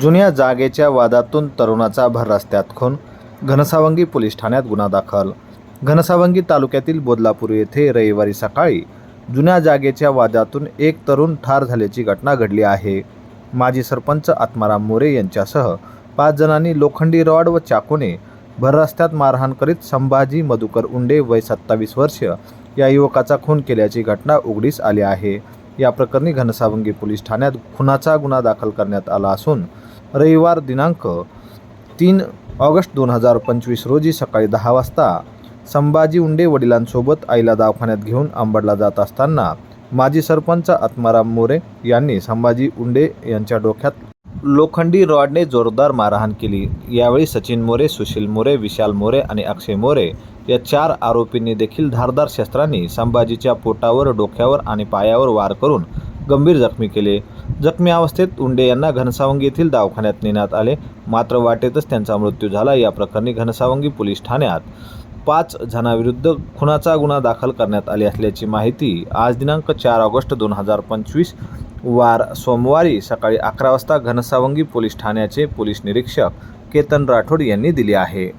जुन्या जागेच्या वादातून तरुणाचा भर रस्त्यात खून घनसावंगी पोलीस ठाण्यात गुन्हा दाखल. घनसावंगी तालुक्यातील बोदलापूर येथे रविवारी सकाळी जुन्या जागेच्या वादातून एक तरुण ठार झाल्याची घटना घडली आहे. माजी सरपंच आत्माराम मोरे यांच्यासह पाच जणांनी लोखंडी रॉड व चाकूने भर रस्त्यात मारहाण करीत संभाजी मधुकर उंडे वय सत्तावीस वर्ष या युवकाचा खून केल्याची घटना उघडीस आली आहे. या प्रकरणी घनसावंगी पोलीस ठाण्यात खुनाचा गुन्हा दाखल करण्यात आला असून रविवार दिनांक तीन ऑगस्ट दोन हजार पंचवीस रोजी सकाळी दहा वाजता संभाजी उंडे वडिलांसोबत आईला दवाखान्यात घेऊन अंबडला जात असताना माजी सरपंच आत्माराम मोरे यांनी संभाजी उंडे यांच्या डोक्यात लोखंडी रॉडने जोरदार मारहाण केली. यावेळी सचिन मोरे सुशील मोरे विशाल मोरे आणि अक्षय मोरे या चार आरोपींनी देखील धारदार शस्त्रांनी संभाजीच्या पोटावर डोक्यावर आणि पायावर वार करून गंभीर जखमी केले. जखमी अवस्थेत उंडे यांना घनसावंगी येथील दवाखान्यात नेण्यात आले. मात्र वाटेतच त्यांचा मृत्यू झाला. या प्रकरणी घनसावंगी पोलीस ठाण्यात पाच जणांविरुद्ध खुनाचा गुन्हा दाखल करण्यात आली असल्याची माहिती आज दिनांक चार ऑगस्ट दोन हजार पंचवीस वार सोमवारी सकाळी अकरा वाजता घनसावंगी पोलीस ठाण्याचे पोलीस निरीक्षक केतन राठोड यांनी दिली आहे.